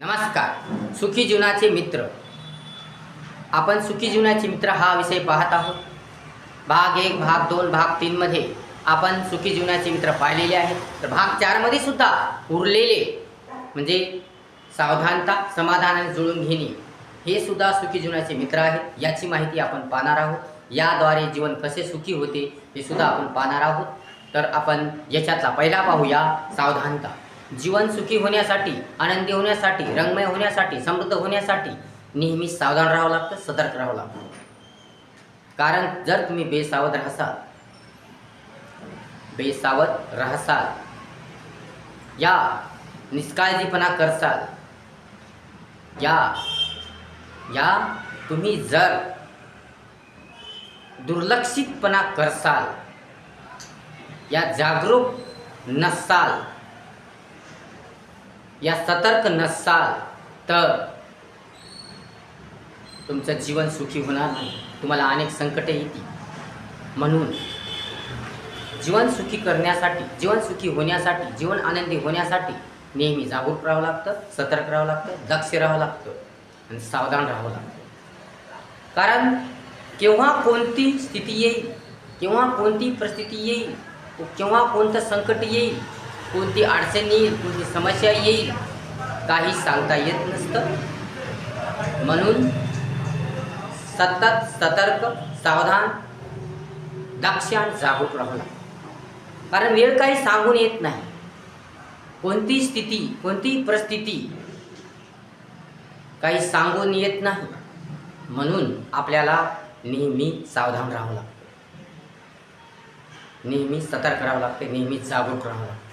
नमस्कार. सुखी जीवनाचे मित्र. आपण सुखी जीवनाचे मित्र हा विषय पाहत आहोत. भाग एक भाग दोन भाग तीनमध्ये आपण सुखी जीवनाचे मित्र पाहिलेले आहेत. तर भाग चारमध्ये सुद्धा उरलेले म्हणजे सावधानता समाधानाने जुळून घेणे हे सुद्धा सुखी जीवनाचे मित्र आहेत. याची माहिती आपण पाहणार आहोत. याद्वारे जीवन कसे सुखी होते हे सुद्धा आपण पाहणार आहोत. तर आपण याच्यातला पहिला पाहूया सावधानता. जीवन सुखी होण्यासाठी आनंदी होण्यासाठी रंगमय होण्यासाठी समृद्ध होण्यासाठी नेहमी सावधान राहावं लागतं सतर्क राहावं लागतं. कारण जर तुम्ही बेसावध राहसाल बेसावध राहसाल या निष्काळजीपणा करसाल या या तुम्ही जर दुर्लक्षितपणा करसाल या जागरूक नसाल या सतर्क नसाल तर तुमचं जीवन सुखी होणार नाही. तुम्हाला अनेक संकटे येतील. म्हणून जीवन सुखी करण्यासाठी जीवन सुखी होण्यासाठी जीवन आनंदी होण्यासाठी नेहमी जागरूक राहावं लागतं सतर्क राहावं लागतं दक्ष राहावं लागतं आणि सावधान राहावं लागतं. कारण केव्हा कोणती स्थिती येईल केव्हा कोणती परिस्थिती येईल केव्हा कोणतं संकट येईल कोणती अडचण येईल कोणती समस्या येईल काही सांगता येत नसतं. म्हणून सतत सतर्क सावधान दक्ष आणि जागरूक राहू कारण वेळ काही सांगून येत नाही. कोणती स्थिती कोणती परिस्थिती काही सांगून येत नाही. म्हणून आपल्याला नेहमी सावधान राहावं लागतं. नेहमी सतर्क राहावं लागते नेहमी जागरूक राहावं लागतं.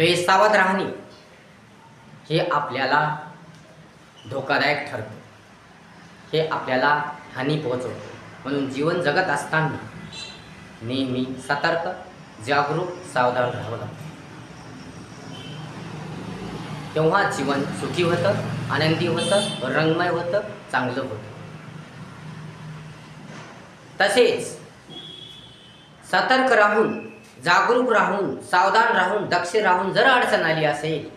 बेसावध राहणे हे आपल्याला धोकादायक ठरतं. हे आपल्याला हानी पोहोचवतं. म्हणून जीवन जगत असताना नेहमी सतर्क जागरूक सावधान राहावं लागतं. तेव्हा जीवन सुखी होतं आनंदी होतं रंगमय होतं चांगलं होतं. तसेच सतर्क राहून जागरूक राहून सावधान राहून दक्ष राहून जर अडचण आली असेल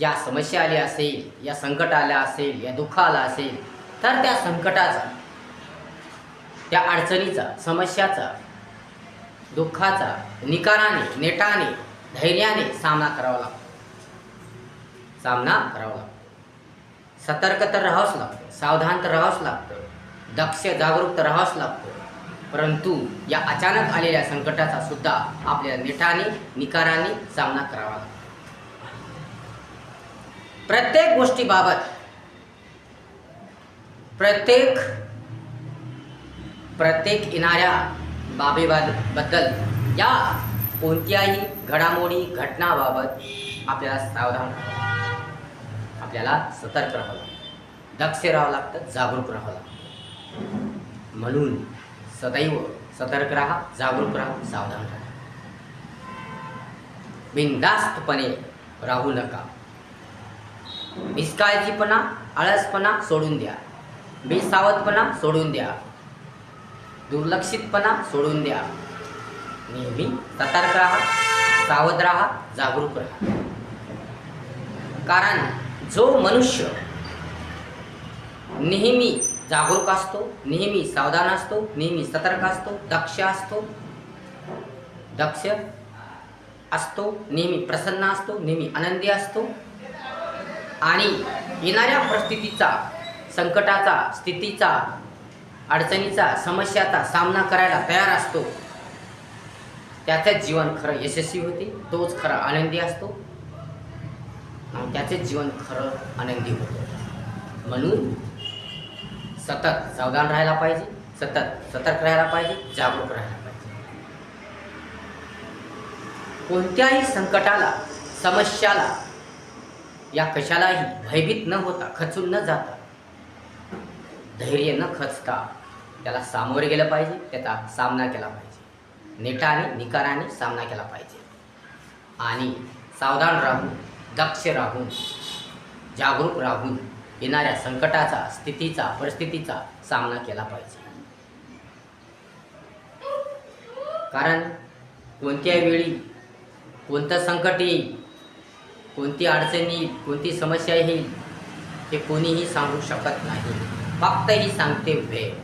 या समस्या आली असेल या संकट आल्या असेल या दुःख आला असेल तर त्या संकटाचा त्या अडचणीचा समस्याचा दुःखाचा निकाराने नेटाने धैर्याने सामना करावा लागतो. सामना करावा लागतो. सतर्क तर राहावंच लागतं सावधान तर राहावंच लागतं दक्ष जागरूक तर राहावंच लागतं. परंतु या अचानक आलेल्या संकटाचा सुद्धा आपल्याला नेटाने निकाराने सामना करावा लागतो. प्रत्येक गोष्टीबाबत प्रत्येक प्रत्येक येणाऱ्या बाबीबद्दल या कोणत्याही घडामोडी घटनाबाबत आपल्याला सावधान आपल्याला सतर्क राहावं लागतं. दक्ष राहावं लागतं जागरूक राहावं लागतं. म्हणून सदैव सतर्क राहा जागरूक राहा सावधान राहा। बिनधास्तपणे राहू नका। निष्काळजीपणा आळसपणा सोडून द्या। बेसावधपणा सोडून द्या। दुर्लक्षितपणा सोडून द्या। नेहमी सतर्क राहा सावध राहा जागरूक राहा। कारण जो मनुष्य नेहमी जागरूक असतो नेहमी सावधान असतो नेहमी सतर्क असतो दक्ष असतो. दक्ष असतो नेहमी प्रसन्न असतो नेहमी आनंदी असतो. आणि येणाऱ्या परिस्थितीचा संकटाचा स्थितीचा अडचणीचा समस्याचा सामना करायला तयार असतो. त्याचंच जीवन खरं यशस्वी होते तोच खरा आनंदी असतो. आणि जीवन खरं आनंदी होतं. म्हणून सतत सावधान राहायला पाहिजे सतत सतर्क राहायला पाहिजे जागरूक राहायला पाहिजे. कोणत्याही संकटाला समस्याला या कशालाही भयभीत न होता खचून न जाता धैर्य न खचता त्याला सामोरे गेलं पाहिजे त्याचा सामना केला पाहिजे. नेटाने निकाराने सामना केला पाहिजे. आणि सावधान राहून दक्ष राहून जागरूक राहून येणाऱ्या संकटाचा स्थितीचा परिस्थितीचा सामना केला पाहिजे. कारण कोणत्या वेळी कोणतं संकट येईल कोणती अडचण येईल कोणती समस्या येईल हे कोणीही सांगू शकत नाही. फक्त ही सांगते वेळ.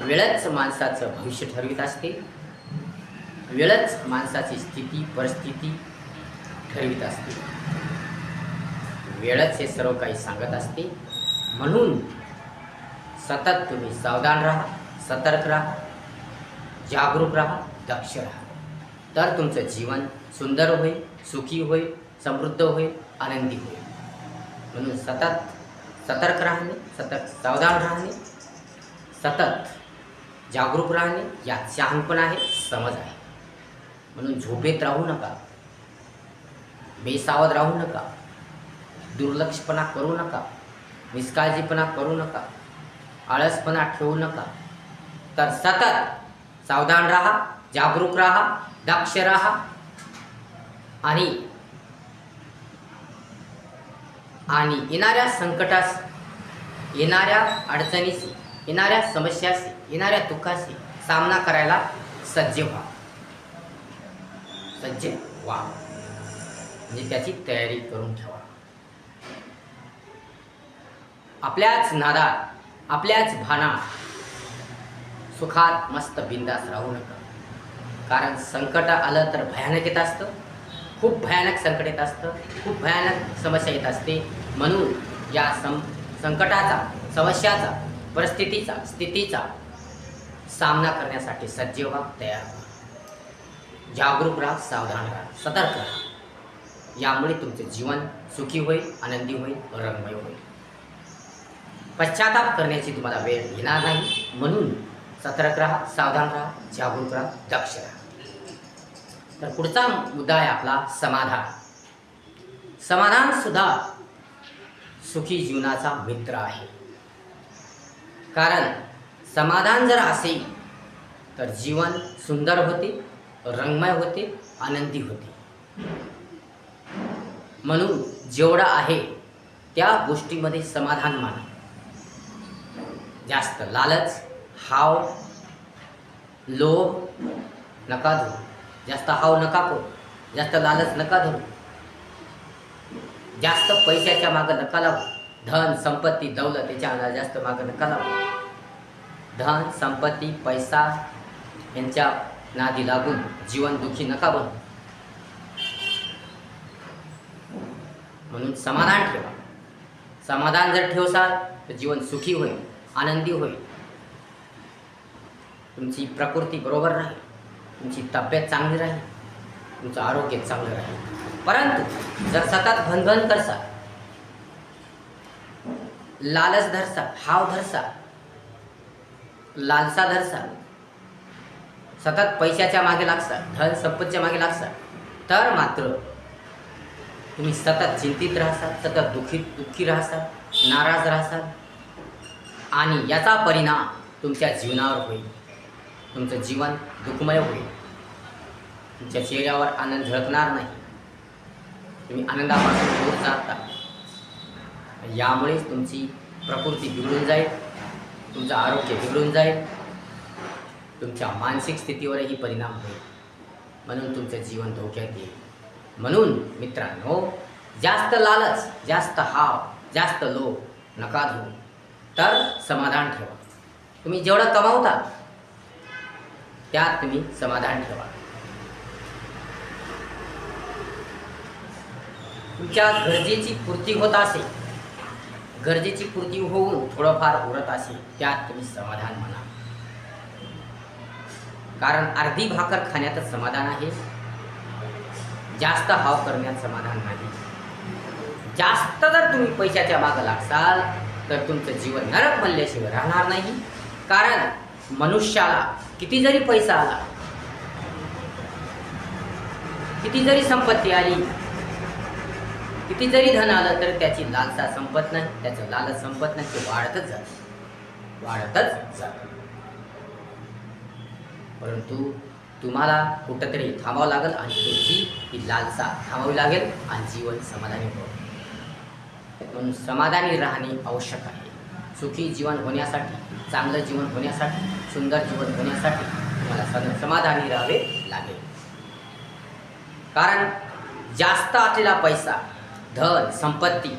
वेळच माणसाचं भविष्य ठरवित असते. वेळच माणसाची स्थिती परिस्थिती ठरवित असते. वेळच हे सर्व काही सांगत असते. म्हणून सतत तुम्ही सावधान राहा सतर्क राहा जागरूक राहा दक्ष राहा. तर तुमचं जीवन सुंदर होईल सुखी होईल समृद्ध होईल आनंदी होईल. म्हणून सतत सतर्क राहणे सतत सावधान राहणे सतत जागरूक राहणे यात शहाणपण आहे समज आहे. म्हणून झोपेत राहू नका. बेसावध राहू नका. दुर्लक्षपणा करू नका. निष्काळजीपणा करू नका. आळसपणा ठेवू नका. तर सतत सावधान राहा जागरूक राहा दक्ष राहा आणि आणि येणाऱ्या संकटास येणाऱ्या अडचणीशी येणाऱ्या समस्याशी येणाऱ्या दुःखाशी सामना करायला सज्ज व्हा. सज्ज व्हा. म्हणजे त्याची तयारी करून ठेवा. आपल्याच नादात आपल्याच भानात सुखात मस्त बिंदास राहू नका. कारण संकट आलं तर भयानक येत असतं. खूप भयानक संकट येत असतं. खूप भयानक समस्या येत असते. म्हणून या सं संकटाचा समस्याचा परिस्थितीचा स्थितीचा सामना करण्यासाठी सज्ज व्हा तयार व्हा. जागरूक राहा सावधान राहा सतर्क राहा. यामुळे तुमचे जीवन सुखी होईल आनंदी होईल रंगमय होईल. पश्चाताप करण्याची तुम्हाला वेळ येणार नाही. म्हणून सतर्क राहा सावधान राहा जागरूक राहा दक्ष राहा. तर पुढचा मुद्दा आहे आपला समाधान. समाधान सुद्धा सुखी जीवनाचा मित्र आहे. कारण समाधान जर असेल तर जीवन सुंदर होते रंगमय होते आनंदी होते. म्हणून जेवढं आहे त्या गोष्टीमध्ये समाधान माना. जास्त लालच हाव लोभ नका धरू. जास्त हाव नका करू. जास्त लालच नका धरू. जास्त पैशाच्या मागं नका लावू. धन संपत्ती दौलत याच्या जास्त मागं नका लावू. धन संपत्ती पैसा यांच्या नादी लागून जीवन दुःखी नका बनू. म्हणून समाधान ठेवा. समाधान जर ठेवसाल तर जीवन सुखी होईल. आनंदी होईल. तुमची प्रकृती बरोबर राहील. तुमची तब्येत चांगली राहील. तुमचं आरोग्य चांगलं राहील. परंतु जर सतत भनभन करसा लालच धरसा हाव धरसा लालसा धरसा सतत पैशाच्या मागे लागसा धन संपत्तीच्या मागे लागसा तर मात्र तुम्ही सतत चिंतित राहसाल सतत दुःखी दुःखी राहसाल नाराज राहसाल आणि याचा परिणाम तुमच्या जीवनावर होईल. तुमचं जीवन दुःखमय होईल. तुमच्या चेहऱ्यावर आनंद झळकणार नाही. तुम्ही आनंदापासून दूर जाता यामुळेच तुमची प्रकृती बिघडून जाईल. तुमचं आरोग्य बिघडून जाईल. तुमच्या मानसिक स्थितीवरही परिणाम होईल. म्हणून तुमचं जीवन धोक्यात येईल. म्हणून मित्रांनो जास्त लालच जास्त हाव जास्त लोभ नका धरू तर समाधान ठेवा. तुम्ही जेवढं कमावता त्यात तुम्ही समाधान ठेवा. तुमच्या गरजेची पूर्ती होत असेल गरजेची पूर्ती होऊन थोडंफार उरत असेल त्यात तुम्ही समाधान म्हणा. कारण अर्धी भाकर खाण्यातच समाधान आहे. जास्त हाव करण्यात समाधान नाही. जास्त जर तुम्ही पैशाच्या मागं लागसाल तर तुमचं जीवन नरक बनल्याशिवाय राहणार नाही. कारण मनुष्याला किती जरी पैसा आला किती जरी संपत्ती आली किती जरी धन आलं तर त्याची लालसा संपत नाही. त्याचं लालच संपत नाही ते वाढतच जात. वाढतच जात. परंतु तुम्हाला कुठंतरी थांबावं लागेल आणि तुमची ही लालसा थांबावी लागेल आणि जीवन समाधानी व्हावं म्हणून समाधानी राहणे आवश्यक आहे. सुखी जीवन होण्यासाठी चांगलं जीवन होण्यासाठी सुंदर जीवन होण्यासाठी तुम्हाला सद समाधानी राहावे लागेल. कारण जास्त असलेला पैसा धन संपत्ती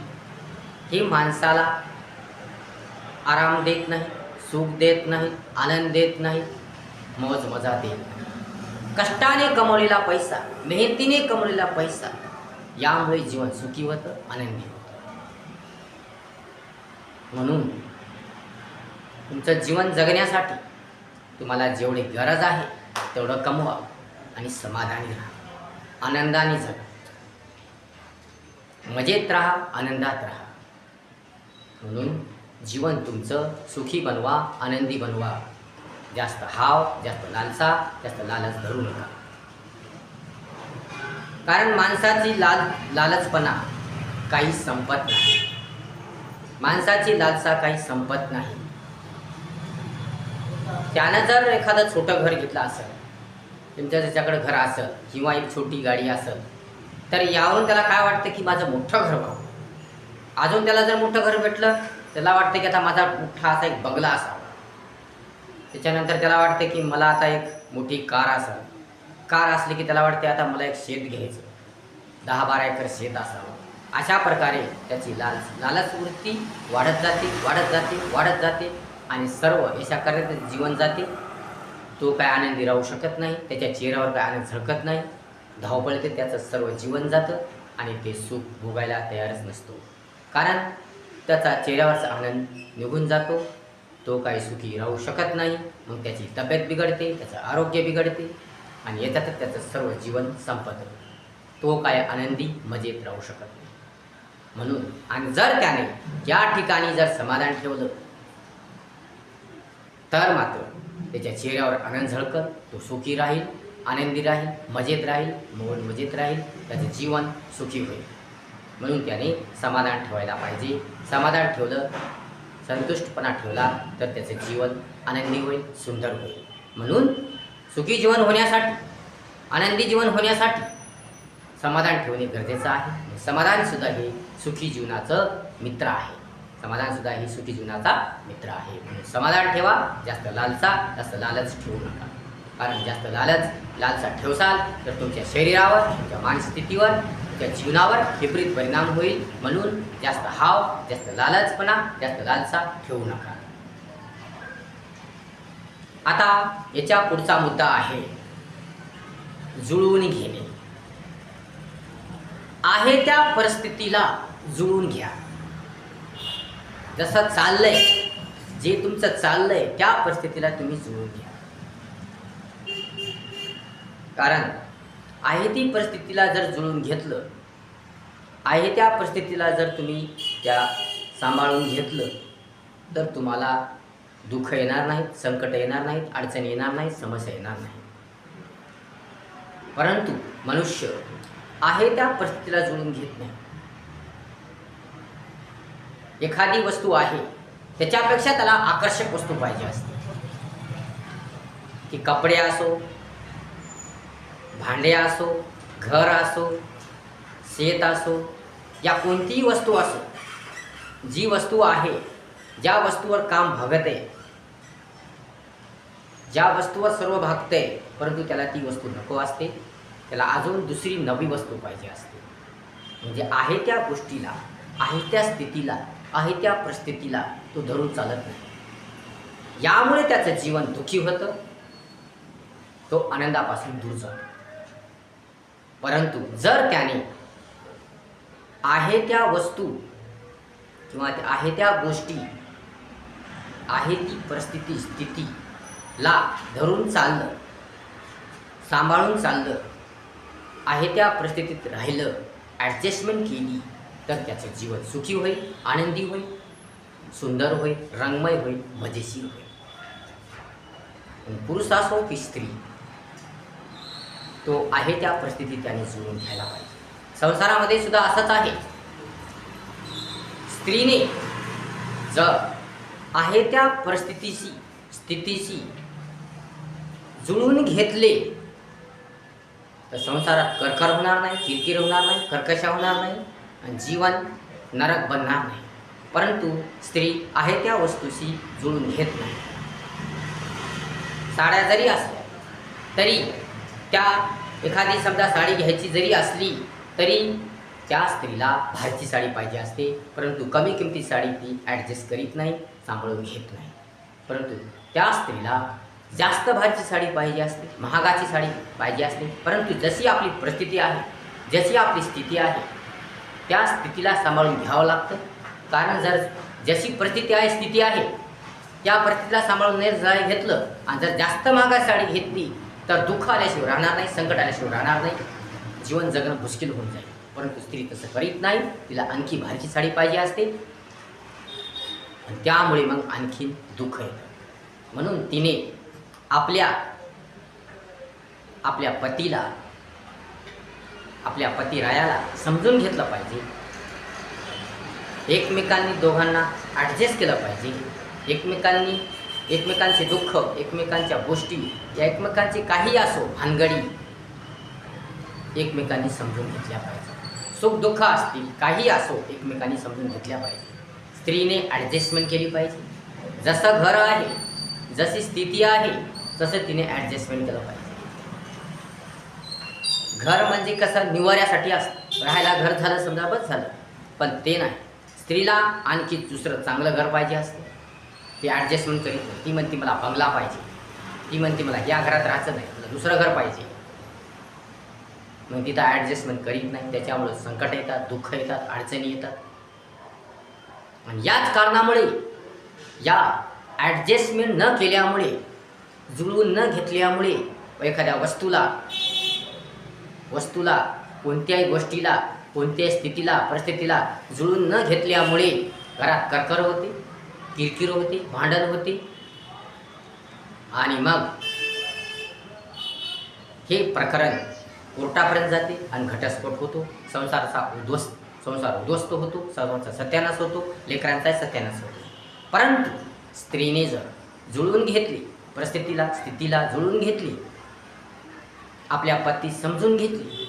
ही माणसाला आराम देत नाही सुख देत नाही आनंद देत नाही मौज मजा देत नाही. कष्टाने कमवलेला पैसा मेहनतीने कमवलेला पैसा यामुळे जीवन सुखी होतं आनंदी होतं. म्हणून तुमचं जीवन जगण्यासाठी तुम्हाला जेवढी गरज आहे तेवढं कमवा आणि समाधानी राहा. आनंदाने जग. मजेत राहा आनंदात राहा. म्हणून जीवन तुमचं सुखी बनवा आनंदी बनवा. जास्त हाव जास्त लालसा जास्त लालच धरू नका. कारण माणसाची लाल लालचपणा काही संपत नाही. माणसाची लालसा काही संपत नाही. त्यानं जर एखादं छोटं घर घेतलं असेल तुमच्या त्याच्याकडे घर असेल किंवा एक छोटी गाडी असेल तर यावरून त्याला काय वाटतं की माझं मोठं घर व्हावं? अजून त्याला जर मोठं घर भेटलं त्याला वाटतं की आता माझा मोठा असा एक बंगला असावा. त्याच्यानंतर त्याला वाटते की मला आता एक मोठी कार असावी. कार असली की त्याला वाटते आता मला एक शेत घ्यायचं. दहा बारा एकर शेत असावं. अशा प्रकारे त्याची लाल लालच वृत्ती वाढत जाते वाढत जाते वाढत जाते आणि सर्व अशा करत जीवन जाते. तो काय आनंदी राहू शकत नाही त्याच्या चेहऱ्यावर काय आनंद झळकत नाही. धावपळते त्याचं सर्व जीवन जातं आणि ते सुख भोगायला तयारच नसतो. कारण त्याचा चेहऱ्यावरचा आनंद निघून जातो. तो काही सुखी राहू शकत नाही मग त्याची तब्येत बिघडते त्याचं आरोग्य बिघडते आणि येतातच त्याचं सर्व जीवन संपतं. तो काय आनंदी मजेत राहू शकत नाही. म्हणून आणि जर त्याने या ठिकाणी जर समाधान ठेवलं तर मात्र त्याच्या चेहऱ्यावर आनंद झळकत तो सुखी राहील आनंदी राहील मजेत राहील मोड मजेत राहील त्याचं जीवन सुखी होईल. म्हणून त्याने समाधान ठेवायला पाहिजे. समाधान ठेवलं संतुष्टपणा ठेवला तर त्याचं जीवन आनंदी होईल सुंदर होईल. म्हणून सुखी जीवन होण्यासाठी आनंदी जीवन होण्यासाठी समाधान ठेवणे गरजेचं आहे. समाधानसुद्धा हे सुखी जीवनाचं मित्र आहे. समाधानसुद्धा हे सुखी जीवनाचा मित्र आहे. म्हणून समाधान ठेवा. जास्त लालसा जास्त लालच ठेवू नका. कारण जास्त लालच लालसा ठेवसाल तर तुमच्या शरीरावर तुमच्या मानस्थितीवर तुमच्या जीवनावर विपरीत परिणाम होईल. म्हणून जास्त हाव जास्त लालचपणा जास्त लालसा ठेवू नका. आता याच्या पुढचा मुद्दा आहे. जुळवून घेणे. आहे त्या परिस्थितीला जुळून घ्या. जसं चाललंय जे तुमचं चाललंय त्या परिस्थितीला तुम्ही जुळून घ्या. कारण आहे ती परिस्थितीला जर जुळून घेतलं आहे त्या परिस्थितीला जर तुम्ही त्या सांभाळून घेतलं तर तुम्हाला दुःख येणार नाहीत संकट येणार नाहीत अडचण येणार नाहीत समस्या येणार नाही परंतु मनुष्य आहे त्या परिस्थितीला जुळून घेत नाही. एखादी वस्तू आहे त्याच्यापेक्षा त्याला आकर्षक वस्तू पाहिजे असते. ती कपडे असो भांडे असो घर असो शेत असो या कोणतीही वस्तू असो जी वस्तू आहे ज्या वस्तूवर काम भागत आहे ज्या वस्तूवर सर्व भागते परंतु त्याला ती वस्तू नको असते त्याला अजून दुसरी नवी वस्तू पाहिजे असते. म्हणजे आहे त्या गोष्टीला आहे त्या स्थितीला आहे त्या परिस्थितीला तो धरून चालत नाही. यामुळे त्याचं जीवन दुःखी होतं. तो आनंदापासून दूर जातो. परंतु जर त्याने आहे त्या वस्तू किंवा आहे त्या गोष्टी आहे ती परिस्थिती स्थितीला धरून चाललं सांभाळून चाललं आहे त्या परिस्थितीत राहिलं ॲडजस्टमेंट केली तर त्याचं जीवन सुखी होईल आनंदी होईल सुंदर होईल रंगमय होईल मजेशीर होईल. पुरुष असो की स्त्री तो आहे त्या परिस्थितीत त्याने जुळून घ्यायला पाहिजे. संसारामध्ये सुद्धा असंच आहे. स्त्रीने जर आहे त्या परिस्थितीशी स्थितीशी जुळून घेतले तर संसारात करकर होणार नाही किरकिर होणार नाही कर्कशा होणार नाही. जीवन नरक बनणार नाही. परंतु स्त्री आहे त्या वस्तूशी जुळून घेत नाही. साड्या जरी असल्या तरी त्या एखादी समजा साडी घ्यायची जरी असली तरी त्या स्त्रीला भारची साडी पाहिजे असते. परंतु कमी किमतीची साडी ती ॲडजस्ट करीत नाही सांभाळून घेत नाही. परंतु त्या स्त्रीला जास्त भारची साडी पाहिजे असते महागाची साडी पाहिजे असते. परंतु जशी आपली परिस्थिती आहे जशी आपली स्थिती आहे त्या स्थितीला सांभाळून घ्यावं लागतं. कारण जर जशी परिस्थिती आहे स्थिती आहे. त्या परिस्थितीला सांभाळून नाही जर घेतलं आणि जर जास्त महागाची साडी घेतली तर दुःख आल्याशिवाय राहणार नाही संकट आल्याशिवाय राहणार नाही. जीवन जगणं मुश्किल होऊन जाईल. परंतु स्त्री तसं करीत नाही. तिला आणखी भारीची साडी पाहिजे असते. त्यामुळे मग आणखीन दुःख येतं. म्हणून तिने आपल्या आपल्या पतीला आपल्या पतिरायाला समजून घेतलं पाहिजे. एकमेकांनी दोघांना ॲडजस्ट केलं पाहिजे. एकमेकांनी एकमेकांचे दुःख एकमेकांच्या गोष्टी या एकमेकांची काही असो भानगडी एकमेकांनी समजून घेतल्या पाहिजे. सुख दुःख असतील काही असो एकमेकांनी समजून घेतल्या पाहिजे. स्त्रीने ॲडजस्टमेंट केली पाहिजे. जसं घर आहे जशी स्थिती आहे तसं तिने ॲडजस्टमेंट केलं पाहिजे. घर म्हणजे कसं? निवाऱ्यासाठी असतं. राहायला घर झालं समजा बस झालं. पण ते नाही. स्त्रीला आणखी दुसरं चांगलं घर पाहिजे असतं. ती ॲडजस्टमेंट करीत नाही. ती म्हणते मला बंगला पाहिजे. ती म्हणते मला या घरात राहायचं नाही. मला दुसरं घर पाहिजे. मग तिथं ॲडजस्टमेंट करीत नाही. त्याच्यामुळं संकट येतात दुःख येतात अडचणी येतात. आणि याच कारणामुळे या ॲडजस्टमेंट न केल्यामुळे जुळवून न घेतल्यामुळे एखाद्या वस्तूला वस्तूला कोणत्याही गोष्टीला कोणत्याही स्थितीला परिस्थितीला जुळून न घेतल्यामुळे घरात करकर होते किरकिर होते भांडण होते. आणि मग हे प्रकरण कोर्टापर्यंत जाते आणि घटस्फोट होतो. संसाराचा उद्ध्वस्त संसार उद्ध्वस्त होतो. सर्वांचा सत्यानाश होतो. लेकरांचाही सत्यानाश होतो. परंतु स्त्रीने जर जुळवून घेतली परिस्थितीला स्थितीला जुळवून घेतली आपल्या पत्ती समजून घेतली.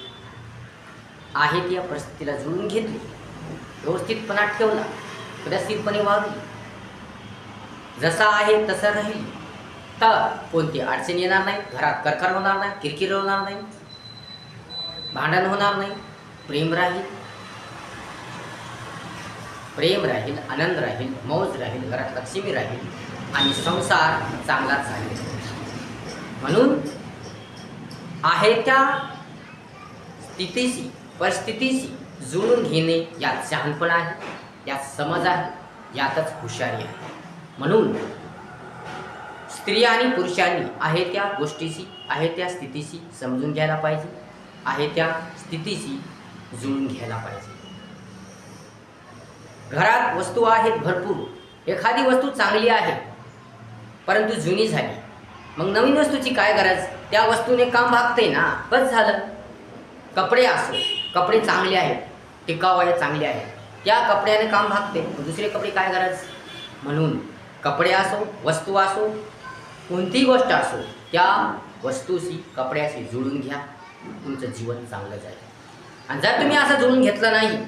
आहे त्या परिस्थितीला जुळून घेतली. व्यवस्थितपणा ठेवला. व्यवस्थितपणे वागली. जसा आहे तसं राहील. तर कोणती अडचण येणार नाही. घरात करकर होणार नाही. किरकिर होणार नाही. भांडण होणार नाही. प्रेम राहील. प्रेम राहील आनंद राहील मौज राहील घरात लक्ष्मी राहील आणि संसार चांगलाच राहील. म्हणून आहे त्या स्थितीशी परिस्थितीशी जुळून घेणे यात शहाणपण आहे यात समज आहे यातच हुशारी आहे. म्हणून स्त्रिया आणि पुरुषांनी आहे त्या गोष्टीशी आहे त्या स्थितीशी समजून घ्यायला पाहिजे आहे त्या स्थितीशी जुळून घ्यायला पाहिजे. घरात वस्तू आहेत भरपूर एखादी वस्तू चांगली आहे परंतु जुनी झाली मग नवीन वस्तूची काय गरज? त्या वस्तूने काम भागते ना बस झालं. कपडे असो कपडे चांगले आहेत टिकाव आहे चांगले आहेत. त्या कपड्याने काम भागते दुसरे कपडे काय गरज? म्हणून कपडे असो वस्तू असो कोणतीही गोष्ट असो त्या वस्तूशी कपड्याशी जुळून घ्या. तुमचं जीवन चांगलं जाईल. आणि जर तुम्ही असं जुळून घेतलं नाही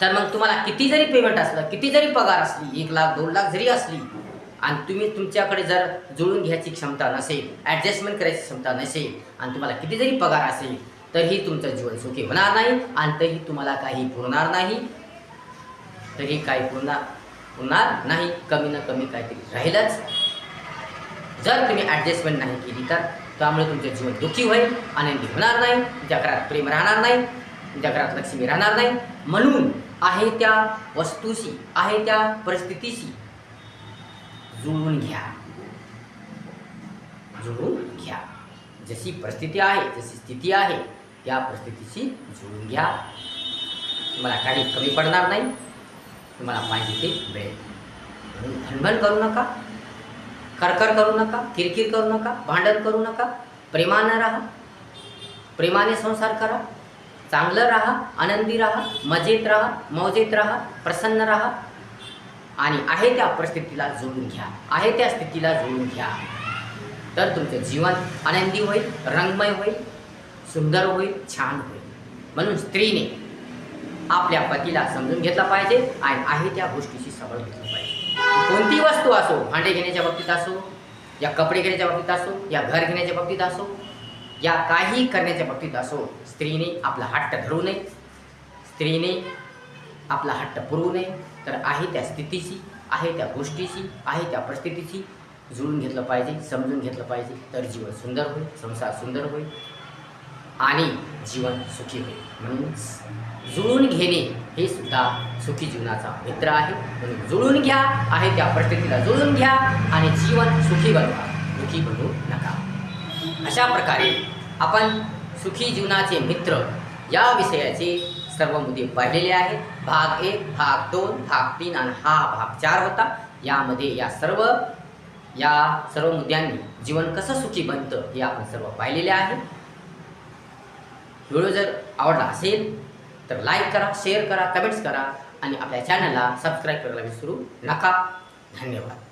तर मग तुम्हाला किती जरी पेमेंट असलं किती जरी पगार असली एक लाख दोन लाख जरी असली आणि तुम्ही तुमच्याकडे जर जुळून घ्यायची क्षमता नसेल ॲडजस्टमेंट करायची क्षमता नसेल आणि तुम्हाला किती जरी पगार असेल तरीही तुमचं जीवन सुखी होणार नाही आणि तरीही तुम्हाला काही पुरणार नाही. तरी काही पुरणार पुरणार नाही. कमी ना कमी काहीतरी राहीलच. जर तुम्ही ॲडजस्टमेंट नाही केली तर त्यामुळे तुमचं जीवन दुःखी होईल आनंदी होणार नाही. तुमच्या घरात प्रेम राहणार नाही. तुमच्या घरात लक्ष्मी राहणार नाही. म्हणून आहे त्या वस्तूशी आहे त्या परिस्थितीशी जुळवून घ्या. जुळवून घ्या. जशी परिस्थिती आहे जशी स्थिती आहे त्या परिस्थितीशी जुळून घ्या. तुम्हाला काही कमी पडणार नाही. तुम्हाला पाहिजे ते मिळेल म्हणून भनभन करू नका. करकर करू नका. किरकिर करू नका. भांडण करू नका. प्रेमानं राहा. प्रेमाने संसार करा. चांगलं राहा आनंदी राहा मजेत राहा मौजेत राहा प्रसन्न राहा. आणि आहे त्या परिस्थितीला जोडून घ्या. आहे त्या स्थितीला जोडून घ्या. तर तुमचं जीवन आनंदी होईल रंगमय होईल सुंदर होईल छान होईल. म्हणून स्त्रीने आपल्या पतीला समजून घेतला पाहिजे आणि आहे त्या गोष्टीशी सबळ घेतलं पाहिजे. कोणती वस्तू असो भांडे घेण्याच्या बाबतीत असो या कपडे घेण्याच्या बाबतीत असो या घर घेण्याच्या बाबतीत असो या काही करण्याच्या बाबतीत असो स्त्रीने आपला हट्ट धरू नये. स्त्रीने आपला हट्ट पुरवू नये. तर आहे त्या स्थितीशी आहे त्या गोष्टीशी आहे त्या परिस्थितीशी जुळून घेतलं पाहिजे समजून घेतलं पाहिजे. तर जीवन सुंदर होईल संसार सुंदर होईल आणि जीवन सुखी होईल. म्हणून जुळून घेणे हे सुद्धा सुखी जीवनाचा मित्र आहे. म्हणून जुळून घ्या आहे त्या परिस्थितीला जुळून घ्या आणि जीवन सुखी बनवा. दुखी बनवू नका. अशा प्रकारे आपण सुखी जीवनाचे मित्र या विषयाचे सर्व मुद्दे पाहिलेले आहेत. भाग एक भाग दोन भाग तीन आणि हा भाग चार होता. यामध्ये या सर्व या सर्व मुद्द्यांनी जीवन कसं सुखी बनतं हे आपण सर्व पाहिलेले आहे. व्हिडिओ जर आवडला असेल तर लाईक करा शेअर करा कमेंट्स करा आणि आपल्या चॅनलला सबस्क्राईब करायला विसरू नका. धन्यवाद.